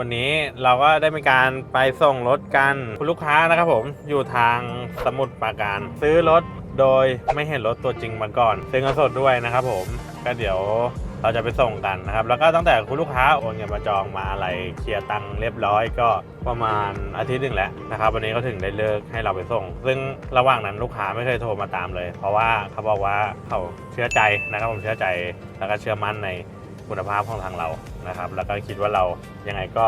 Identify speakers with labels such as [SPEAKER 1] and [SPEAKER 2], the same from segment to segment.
[SPEAKER 1] วันนี้เราก็ได้มีการไปส่งรถกันคุณลูกค้านะครับผมอยู่ทางสมุทรปราการ ซื้อรถโดยไม่เห็นรถตัวจริงมาก่อน ซื้อเงินสดด้วยนะครับผมก็เดี๋ยวเราจะไปส่งกันนะครับ แล้วก็ตั้งแต่คุณลูกค้าโอนเงินมาจองมาอะไรเคลียร์ตังค์เรียบร้อยก็ประมาณอาทิตย์หนึ่งแล้วนะครับ วันนี้เขาถึงได้เลิกให้เราไปส่ง ซึ่งระหว่างนั้นลูกค้าไม่เคยโทรมาตามเลย เพราะว่าเขาบอกว่าเขาเชื่อใจนะครับผมเชื่อใจแล้วก็เชื่อมั่นใน คุณภาพของทางเรานะครับ แล้วก็คิดว่าเรายังไงก็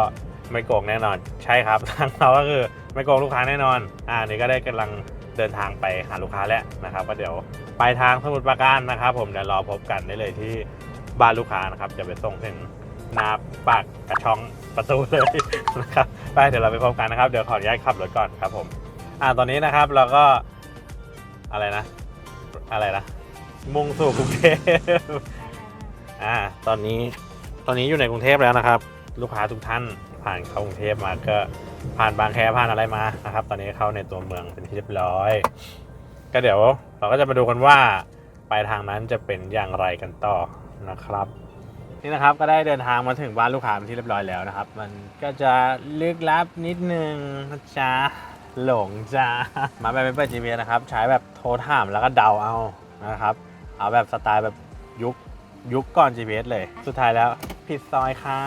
[SPEAKER 1] ไม่โกงแน่นอน ใช่ครับทางเราก็คือไม่โกงลูกค้าแน่นอน อ่านี่ก็ได้กำลังเดินทางไปหาลูกค้าแล้วนะครับ ก็เดี๋ยวไปทางสมุทรปราการนะครับ ผมเดี๋ยวรอพบกันได้เลยที่บ้านลูกค้านะครับ จะไปส่งถึงนาปากกระช่องประตูเลยนะครับไปเดี๋ยวเราไปพบกันนะครับ เดี๋ยวขออนุญาตขับรถก่อนครับผมอ่าตอนนี้นะครับเราก็อะไรนะ อะไรนะมุ่งสู่กรุงเทพ อ่าตอนนี้ตอนนี้อยู่ในกรุงเทพแล้วนะครับ ลูกค้าทุกท่านผ่านเข้ากรุงเทพมาก็ผ่านบางแคผ่านอะไรมานะครับ ตอนนี้เข้าในตัวเมืองเป็นที่เรียบร้อย ก็เดี๋ยวเราก็จะมาดูกันว่าปลายทางนั้นจะเป็นอย่างไรกันต่อนะครับนี่นะครับก็ได้เดินทางมาถึงบ้านลูกค้าเป็นที่เรียบร้อยแล้วนะครับ มันก็จะลึกลับนิดนึงนะจ๊ะหลงจ้ามาแบบเป็นเปิด GPS นะครับ ใช้แบบโทรถามแล้วก็เดาเอานะครับ เอาแบบสไตล์แบบยุค ยุคก่อน GPS เลย สุดท้ายแล้วผิดซอยค่ะ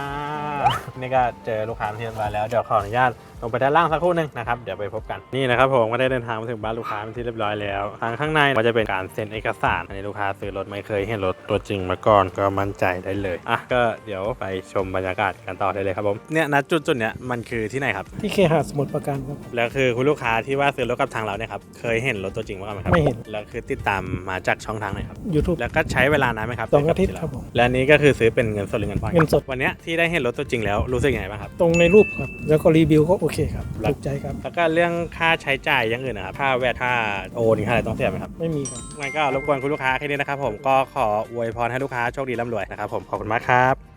[SPEAKER 1] นี่ก็เจอลูกค้าที่ร้านแล้ว เดี๋ยวขออนุญาต ลงไปด้านล่างสักครู่หนึ่งนะครับเดี๋ยวไปพบกันนี่นะครับผมก็ได้เดินทางมาถึงบ้านลูกค้าเป็นที่เรียบร้อยแล้วทางข้างในก็จะเป็นการเซ็นเอกสารอันนี้ลูกค้าซื้อรถไม่เคยเห็นรถตัวจริงมาก่อนก็มั่นใจได้เลยอะก็เดี๋ยวไปชมบรรยากาศกันต่อได้เลยครับผมเนี่ยณจุดจุดๆเนี้ยมันคือที่ไหนครับ
[SPEAKER 2] ที่เคหะสมุทรปราการครับ
[SPEAKER 1] แล้วคือคุณลูกค้าที่ว่าซื้อรถกับทางเราเนี่ยครับเคยเห็นรถตัวจริงมาก่อนไหมครับ
[SPEAKER 2] ไม่เห็น
[SPEAKER 1] แล้วคือติดตามมาจากช่องทางไหนครับ
[SPEAKER 2] YouTube
[SPEAKER 1] แล้วก็ใช้เวลานานไหมครับ
[SPEAKER 2] สองอาทิตย์ครับผม
[SPEAKER 1] และอันนี้ก็คือซื้อเป็นเงินสดหรือเงินผ่อน
[SPEAKER 2] เงินสด
[SPEAKER 1] วันเนี้ยที่ได้เห็นรถตัวจริงแล้วรู้สึกยังไงบ้างครับ
[SPEAKER 2] ตรงในรูปครับแล้วก็รีวิวก็โอเคครับ
[SPEAKER 1] ครับ
[SPEAKER 2] ถูกใจครับ
[SPEAKER 1] แล้วก็เรื่องค่าใช้จ่ายอย่างอื่นนะครับค่าแวดค่าโอนค่าอะไรต้องเสียไหมครับ
[SPEAKER 2] ไม่มีครับ
[SPEAKER 1] งั้นก็รบกวนคุณลูกค้าแค่นี้นะครับผมก็ขออวยพรให้ลูกค้าโชคดีร่ำรวยนะครับผมขอบคุณมากครับ